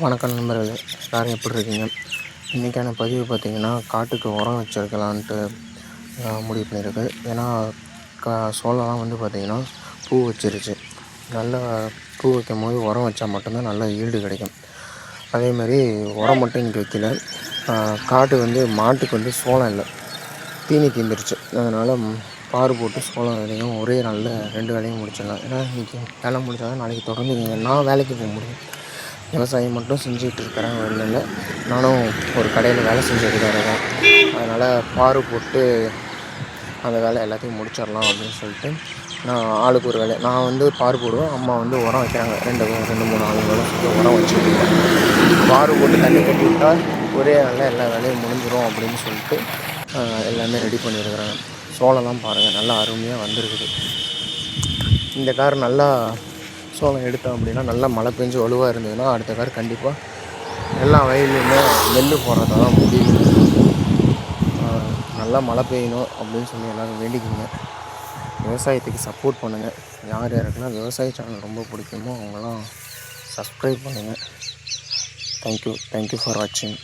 வணக்கம் நண்பர்களே எல்லோரும் எப்படி இருக்கீங்க? இன்றைக்கான பதிவு பார்த்திங்கன்னா காட்டுக்கு உரம் வச்சுருக்கலான்ட்டு முடிவு பண்ணியிருக்கு. ஏன்னா கா சோளம்லாம் வந்து பார்த்திங்கன்னா பூ வச்சிருச்சு. நல்லா பூ வைக்கும் போது உரம் வச்சால் மட்டும்தான் நல்லா ஈல்டு கிடைக்கும். அதேமாதிரி உரம் மட்டும் இன்றைக்கி வைக்கல. காட்டு வந்து மாட்டுக்கு வந்து சோளம் இல்லை. தீனி தீந்துருச்சு. அதனால் பாரு போட்டு சோளம் வேலையும் ஒரே நாளில் ரெண்டு வேலையும் முடிச்சிடலாம். ஏன்னா இன்றைக்கி வேலை முடிச்சால் நாளைக்கு தொடர்ந்து நான் வேலைக்கு போக முடியும். விவசாயம் மட்டும் செஞ்சுட்டு இருக்கிறேன் வெளில நானும் ஒரு கடையில் வேலை செஞ்சுட்டு தான் இருக்கேன். அதனால் பாரு போட்டு அந்த வேலை எல்லாத்தையும் முடிச்சிடலாம் அப்படின்னு சொல்லிட்டு நான் ஆளுக்கு ஒரு வேலை நான் வந்து பாரு போடுவேன் அம்மா வந்து உரம் வைக்கிறாங்க. ரெண்டு ரெண்டு மூணு ஆளுங்களும் உரம் வச்சுட்டு பாரு போட்டு தண்ணி கட்டி விட்டால் ஒரே நாளில் எல்லா வேலையும் முடிஞ்சிடும் அப்படின்னு சொல்லிட்டு எல்லாமே ரெடி பண்ணியிருக்கிறாங்க. சோளம்லாம் பாருங்கள் நல்லா அருமையாக வந்திருக்குது. இந்த கார் நல்லா சோளம் எடுத்தோம் அப்படின்னா நல்லா மழை பெஞ்சு வலுவாக இருந்ததுன்னா அடுத்த கார் கண்டிப்பாக எல்லா வயல்லையுமே நெல் போடுறதா தான் முடியும் நல்லா மழை பெய்யணும் அப்படின்னு சொல்லி எல்லோரும் வேண்டிக்கிங்க. விவசாயத்துக்கு சப்போர்ட் பண்ணுங்கள் யார் யாருக்கெல்லாம் விவசாய சேனல் ரொம்ப பிடிக்குமோ அவங்களாம் சப்ஸ்கிரைப் பண்ணுங்கள் தேங்க்யூ தேங்க்யூ ஃபார் வாட்சிங்